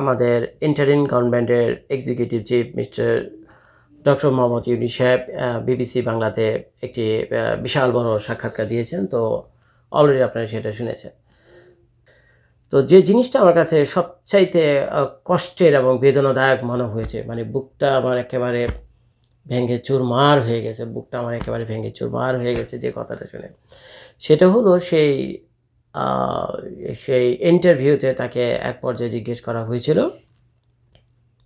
আমাদের ইন্টারিন গভর্নমেন্টের executive chief mister doctor Mohammad ইউনি সাহেব বিবিসি বাংলাতে একটি বিশাল বড় সাক্ষাৎকার দিয়েছেন। তো অলরেডি আপনারা সেটা শুনেছেন। তো যে জিনিসটা আমার কাছে সবচাইতে কষ্টের এবং বেদনাদায়ক মনে হয়েছে মানে বুকটা আমার একেবারে ভেঙে চুরমার হয়ে গেছে, বুকটা আমার একেবারে ভেঙে চুরমার হয়ে গেছে যে কথাটা শুনে। সেটা হলো সেই সেই ইন্টারভিউতে তাকে এক পর্যায়ে জিজ্ঞেস করা হয়েছিল।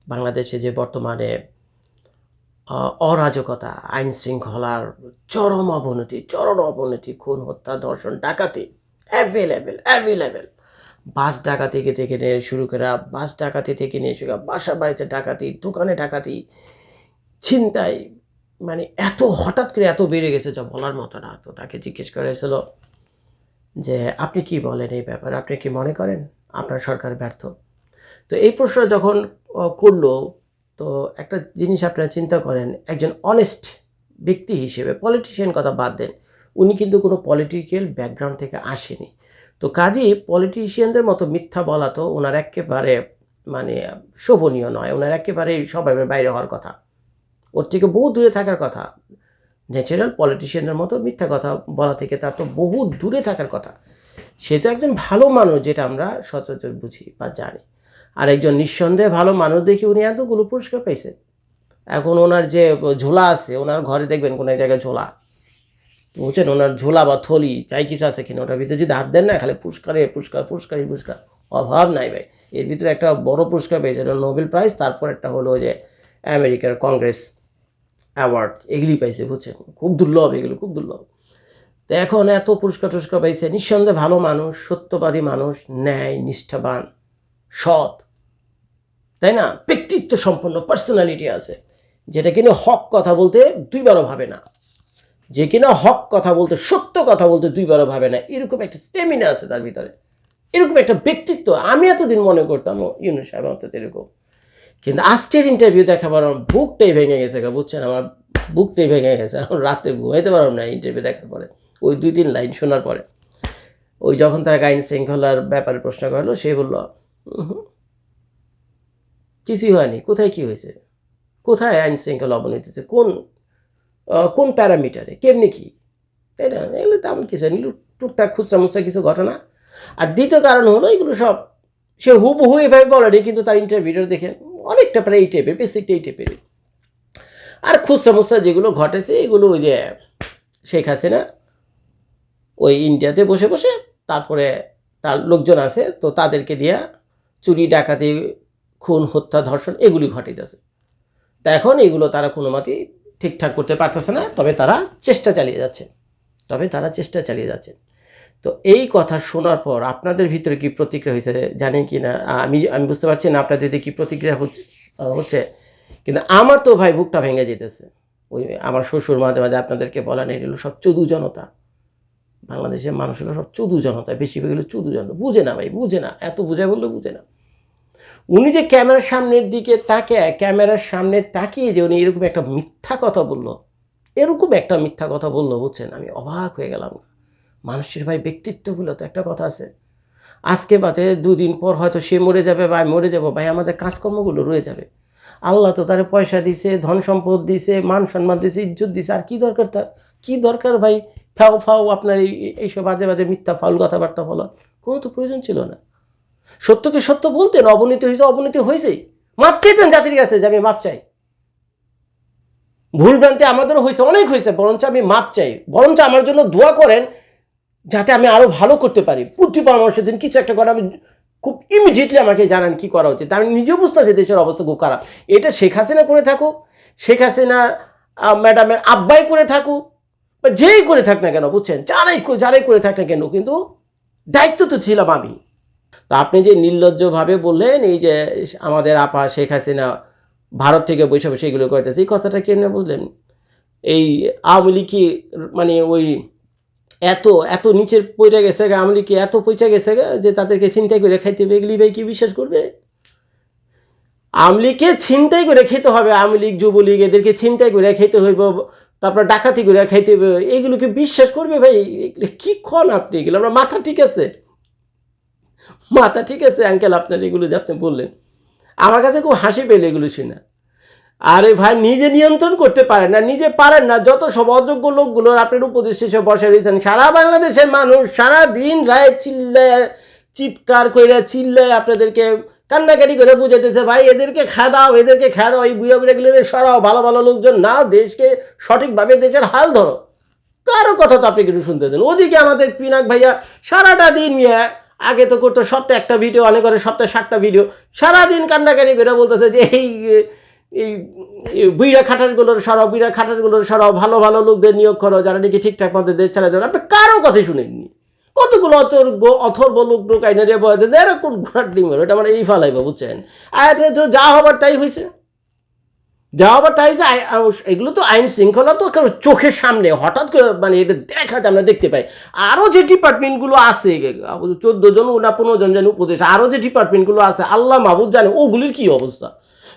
বাংলাদেশে যে বর্তমানে অরাজকতা, আইন শৃঙ্খলার চরম অবনতি চরম অবনতি, খুন, হত্যা, ধর্ষণ, ডাকাতি অ্যাভেলেবেল অ্যাভেলেবেল বাস ডাকাতি থেকে নিয়ে শুরু করা, বাস ডাকাতি থেকে নিয়ে শুরু করা বাসা বাড়িতে ডাকাতি, দোকানে ডাকাতি, ছিনতাই মানে এত হঠাৎ করে এত বেড়ে গেছে যা বলার মতো না। তো তাকে জিজ্ঞেস করা হয়েছিল যে আপনি কি বলেন এই ব্যাপারে? আপনি কি মনে করেন? আপনার সরকার ব্যর্থ। তো এই প্রশ্ন যখন করল, তো একটা জিনিস আপনারা চিন্তা করেন, একজন অনেস্ট ব্যক্তি হিসেবে পলিটিশিয়ান কথা বাদ দেন, উনি কিন্তু কোনো পলিটিক্যাল ব্যাকগ্রাউন্ড থেকে আসেনি। তো কাজেই পলিটিশিয়ানদের মতো মিথ্যা বলা তো ওনার একেবারে মানে শোভনীয় নয়। ওনার একেবারে সবাই বাইরে হওয়ার কথা। ওর থেকে বহু দূরে থাকার কথা। ন্যাচারাল পলিটিশিয়ানের মতো মিথ্যা কথা বলা থেকে তার তো বহু দূরে থাকার কথা। সে তো একজন ভালো মানুষ যেটা আমরা সচরাচর বুঝি বা জানি। আর একজন নিঃসন্দেহে ভালো মানুষ দেখি উনি এতগুলো পুরস্কার পাইছেন এখন ওনার যে ঝোলা আছে, ওনার ঘরে দেখবেন কোনো এক জায়গায় ঝোলা। বুঝছেন? ওনার ঝোলা বা থলি, চাই কিছু আছে কিনা, ওটার ভিতরে যদি হাত দেন না, খালি পুরস্কারে, পুরস্কার পুরস্কারই পুরস্কার। অভাব নাই ভাই। এর ভিতরে একটা বড় পুরস্কার পেয়েছে নোবেল প্রাইজ, তারপর একটা হলো যে আমেরিকার কংগ্রেস। অ্যাওয়ার্ড এগুলি পাইছে, বুঝছেন? খুব দুর্লভ এগুলো, খুব দুর্লভ। তো এখন এত পুরস্কার টুরস্কার পাইছে, নিঃসন্দেহে ভালো মানুষ, সত্যবাদী মানুষ, ন্যায়, নিষ্ঠাবান, সৎ, তাই না? ব্যক্তিত্ব সম্পন্ন পার্সোনালিটি আছে। যেটা কিনা হক কথা বলতে দুইবারও ভাবে না। যে কিনা হক কথা বলতে, সত্য কথা বলতে দুইবারও ভাবে না। এরকম একটা স্টেমিনা আছে তার ভিতরে। এরকম একটা ব্যক্তিত্ব আমি এতদিন মনে করতাম, ইউনুস সাহেব অন্তত এরকম। কিন্তু আজকের ইন্টারভিউ দেখা পর আমার বুকটাই ভেঙে গেছে বুঝছেন? আমার বুকটাই ভেঙে গেছে এখন রাতে ঘুমাইতে পারলাম না ইন্টারভিউ দেখার পরে। ওই দুই তিন লাইন শোনার পরে। ওই যখন তার আইন শৃঙ্খলার ব্যাপারে প্রশ্ন করল সে বলল "উহুম, কিছুই হয়নি কোথায় কি হয়েছে? কোথায় আইন শৃঙ্খলা অবনতি হয়েছে কোন কোন প্যারামিটারে কেমনি কি? তাই না? এগুলো তেমন কিছু এগুলো টুকটাক খুচরা মুচরা কিছু ঘটনা। আর দ্বিতীয় কারণ হলো এগুলো সব সে হুবহু এভাবে বলেনি কিন্তু তার ইন্টারভিউটা দেখে অনেকটা প্রায় এই টাইপের বেসিকটা এই টাইপের আর খুচরা মুচরা যেগুলো ঘটেছে, এগুলো ওই যে শেখ হাসিনা ওই ইন্ডিয়াতে বসে বসে তারপরে তার লোকজন আছে, তো তাদেরকে দিয়া চুরি, ডাকাতি, খুন, হত্যা, ধর্ষণ এগুলি ঘটিতেছে। তা এখন এগুলো তারা কোনো মতেই ঠিকঠাক করতে পারতেছে না, তবে তারা চেষ্টা চালিয়ে যাচ্ছে। তবে তারা চেষ্টা চালিয়ে যাচ্ছে। তো এই কথা শোনার পর আপনাদের ভিতরে কি প্রতিক্রিয়া হয়েছে জানেন কি না আমি আমি বুঝতে পারছি না আপনাদের কি প্রতিক্রিয়া হচ্ছে কিন্তু আমার তো ভাই বুকটা ভেঙে যেতেছে। ওই আমার শ্বশুর মাঝে মাঝে আপনাদেরকে বলা বলেন, এগুলো সব চুদু জনতা। বাংলাদেশের মানুষ হলো সব চুদু জনতা, বেশিরভাগ হলো চুদু জনতা। বুঝে না ভাই, বুঝে না। এত বুঝে বললে বুঝে না। উনি যে ক্যামেরার সামনের দিকে তাকে, ক্যামেরার সামনে তাকিয়ে যে উনি এরকম একটা মিথ্যা কথা বলল, এরকম একটা মিথ্যা কথা বলল, বুঝছেন? আমি অবাক হয়ে গেলাম। মানুষের ভাই ব্যক্তিত্বগুলো তো একটা কথা আছে। আজকে বাদে দুদিন পর হয়তো সে মরে যাবে, ভাই মরে যাব, ভাই আমাদের কাজকর্মগুলো রয়ে যাবে। আল্লাহ তো তারে পয়সা দিছে, ধন সম্পদ দিছে, মান সম্মান দিছে, ইজ্জত দিছে, আর কি দরকার তার? কী দরকার ভাই? ফাও ফাও, আপনার এই এইসব বাজে বাজে মিথ্যা, ফাউল কথাবার্তা বলার কোনো তো প্রয়োজন ছিল না। সত্যকে সত্য বলতেন অবনতি হয়েছে অবনতি হয়েছেই মাপ চাইতেন জাতির কাছে যে আমি মাপ চাই। ভুল ভ্রান্তি আমাদেরও হয়েছে অনেক হয়েছে বরঞ্চ আমি মাপ চাই। বরঞ্চ আমার জন্য দোয়া করেন যাতে আমি আরও ভালো করতে পারি। বুদ্ধি পরামর্শ দিন, কিছু একটা করে আমি খুব ইমিডিয়েটলি আমাকে জানান কি করা উচিত। আমি নিজেও বুঝতে পারছি দেশের অবস্থা খুব খারাপ। এটা শেখ হাসিনা করে থাকুক, শেখ হাসিনা ম্যাডামের আব্বাই করে থাকুক, বা যেই করে থাক না কেন, বুঝছেন? যারাই যারাই করে থাক না কেন, কিন্তু দায়িত্ব তো ছিলাম আমি। তা আপনি যে নির্লজ্জভাবে বললেন, এই যে আমাদের আপা শেখ হাসিনা ভারত থেকে বসে এগুলো করতেছে, এই কথাটা কেমনে বুঝলেন? এই আওয়ামী লীগ কি মানে ওই এত এত নিচের পইরা গেছে গা আওয়ামী লীগ কি এত পয়সা গেছে গা যে তাদেরকে চিন্তাই করে খাইতে হবে? এগুলি ভাই কি বিশ্বাস করবে? আওয়ামী লীগকে ছিনতাই করে খেতে হবে আওয়ামী লীগ যুবলীগ, এদেরকে ছিনতাই করে খেতে হইব, তারপর ডাকাতি করে খাইতে হবে এগুলোকে বিশ্বাস করবে ভাই? কি খন আপনি? এগুলো আমরা মাথা ঠিক আছে? মাথা ঠিক আছে, আঙ্কেল, আপনার এগুলো যে আপনি বললেন। আমার কাছে খুব হাসি পেলে এগুলো শুনে। আরে ভাই, নিজে নিয়ন্ত্রণ করতে পারেন না, নিজে পারেন না। যত সব অযোগ্য লোকগুলোর আপনার উপদেশ এসে বসে রয়েছেন, সারা বাংলাদেশের মানুষ সারা দিন রায় চিল্লায়, চিৎকার করে চিল্লায় আপনাদেরকে কান্নাকাটি করে বুঝাইতেছে, ভাই, এদেরকে খা দাও, এদেরকে খা দাও, এই বুড়া গুলো সরাও, ভালো ভালো লোকজন নাও দেশকে সঠিকভাবে, দেশের হাল ধরো। কারও কথা তো আপনি কিছু শুনতেছেন। ওদিকে আমাদের পিনাক ভাইয়া সারাটা দিন নিয়ে আগে তো করতো সপ্তাহে একটা ভিডিও অনেক করে সপ্তাহে সাতটা ভিডিও। সারাদিন কান্নাকাটি করে বলতেছে যে, এই এই বুইরা খাটারগুলোর সরাও বুইরা খাটারগুলোর সরাও ভালো ভালো লোকদের নিয়োগ করো, যারা নাকি ঠিকঠাক মতো দেশ চালাতে পারে। আপনি কারও কথা শুনেননি? কতগুলো অথর অথর্ব লোক লোক আইনে রে বলে এরা কোন ঘোড়ার ডিমের ওটা মানে এই ফালাইবা, বুঝছেন? আয়াতে তো যা হবার তাই হয়েছে যা হবার তাই হয়েছে এগুলো তো আইন শৃঙ্খলা তো চোখের সামনে, হঠাৎ করে মানে এটা দেখা যায়, আমরা দেখতে পাই। আরও যে ডিপার্টমেন্টগুলো আছে চোদ্দ জন না পনেরো জন যেন উপদেশ আরও যে ডিপার্টমেন্টগুলো আছে, আল্লাহ মাহবুদ জানে, ওগুলির কী অবস্থা?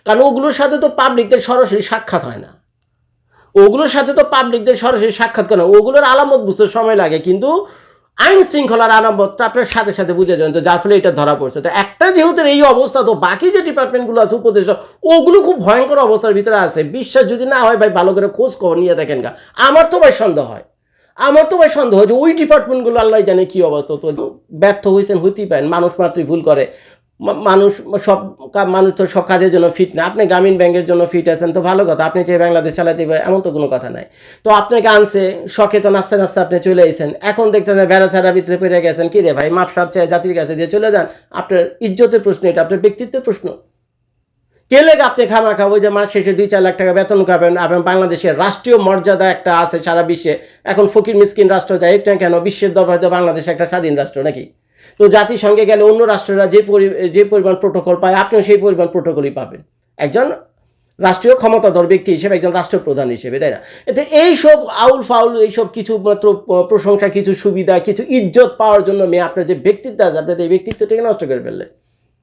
কারণ ওগুলোর সাথে তো পাবলিকদের সরাসরি সাক্ষাৎ হয় না। ওগুলোর সাথে তো পাবলিকদের সরাসরি সাক্ষাৎ করে না। ওগুলোর আলামত বুঝতে সময় লাগে, কিন্তু আইন শৃঙ্খলার আলামতটা আপনার সাথে সাথে বুঝে যান তো যার ফলে এটা ধরা পড়ছে। তো একটা যেহেতু এই অবস্থা, তো বাকি যে ডিপার্টমেন্টগুলো আছে উপদেশ ওগুলো খুব ভয়ঙ্কর অবস্থার ভিতরে আছে। বিশ্বাস যদি না হয় ভাই, ভালো করে খোঁজ খবর নিয়ে দেখেন গা। আমার তো ভাই সন্দেহ হয়। আমার তো ভাই সন্দেহ হয় যে ওই ডিপার্টমেন্টগুলো আল্লাহ জানে কি অবস্থা। তো ব্যর্থ হয়েছেন হতেই পারেন। মানুষ মাত্রই ভুল করে। মানুষ, সব মানুষ তো সব কাজের জন্য ফিট না। আপনি গ্রামীণ ব্যাংকের জন্য ফিট আছেন তো ভালো কথা। আপনি যে বাংলাদেশ চালাতে পারেন এমন তো কোনো কথা নাই। তো আপনাকে আনছে, শখে তো নাচতে নাচতে আপনি চলে এসেছেন এখন দেখছেন যে বেড়া ছাড়া ভিতরে পেরে গেছেন। কি রে ভাই মাপ সাপ চেয়ে জাতির কাছে দিয়ে চলে যান। আপনার ইজ্জতের প্রশ্ন এটা, আপনার ব্যক্তিত্বের প্রশ্ন। কে লেগে আপনি খামা খাব যে মাস শেষে দুই চার লাখ টাকা বেতন খাবেন আপনার বাংলাদেশের রাষ্ট্রীয় মর্যাদা একটা আছে সারা বিশ্বে। এখন ফকির মিসকিন রাষ্ট্র যায় এটা কেন, বিশ্বের দরবার বাংলাদেশ একটা স্বাধীন রাষ্ট্র নাকি? তো জাতিসংঘে গেলে অন্য রাষ্ট্ররা যে যে পরিমাণ প্রোটোকল পায়, আপনিও সেই পরিমাণ প্রোটোকলই পাবেন। একজন রাষ্ট্রীয় ক্ষমতাধর ব্যক্তি হিসেবে, একজন রাষ্ট্রপ্রধান হিসেবে, তাই না? এতে এইসব আউল ফাউল, এইসব কিছু মাত্র প্রশংসা, কিছু সুবিধা, কিছু ইজ্জত পাওয়ার জন্য মেয়ে আপনার যে ব্যক্তিত্ব আছে, আপনার এই ব্যক্তিত্বটাকে নষ্ট করে ফেললেন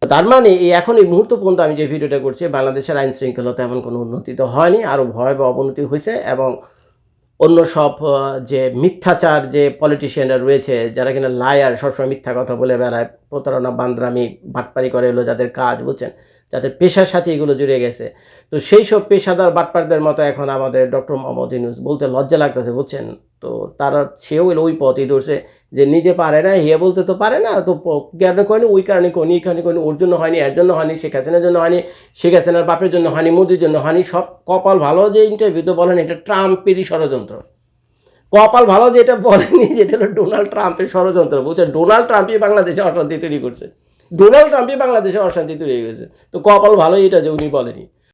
তার মানে এই এখন এই মুহূর্ত পর্যন্ত আমি যে ভিডিওটা করছি, বাংলাদেশের আইন শৃঙ্খলা তেমন কোনো উন্নতি তো হয়নি, আরও ভয় বা অবনতি হয়েছে এবং অন্য সব যে মিথ্যাচার যে পলিটিশিয়ানরা রয়েছে, যারা কিনা লায়ার সবসময় মিথ্যা কথা বলে বেড়ায়, প্রতারণা, বান্দ্রামি বাটপারি করে এলো যাদের কাজ, বুঝছেন? যাদের পেশার সাথে এগুলো জুড়ে গেছে। তো সেই সব পেশাদার বাটপারদের মতো এখন আমাদের ডক্টর মোহাম্মদ ইউনুস বলতে লজ্জা লাগতেছে, বুঝছেন? তো তারা সেও এলো ওই পথই ধরছে যে নিজে পারে না, হিয়ে বলতে তো পারে না, তো কেন করেনি ওই কারণে করেনি এই কারণে করেনি ওর জন্য হয়নি, এর জন্য হয়নি, শেখ হাসিনার জন্য হয়নি, শেখ হাসিনার বাপের জন্য হয়নি, মোদির জন্য হয়নি, সব কপাল ভালো যে ইন্টারভিউতে বলেন, এটা ট্রাম্পেরই ষড়যন্ত্র। কপাল ভালো যে এটা বলেনি যেটা হলো ডোনাল্ড ট্রাম্পের ষড়যন্ত্র, বুঝছেন? ডোনাল্ড ট্রাম্পই বাংলাদেশে অশান্তি তৈরি করছে। ডোনাল্ড ট্রাম্পই বাংলাদেশে অশান্তি তৈরি হয়ে গেছে। তো কপাল ভালো এটা যে উনি বলেনি